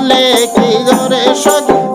বলে কি জোরে সখী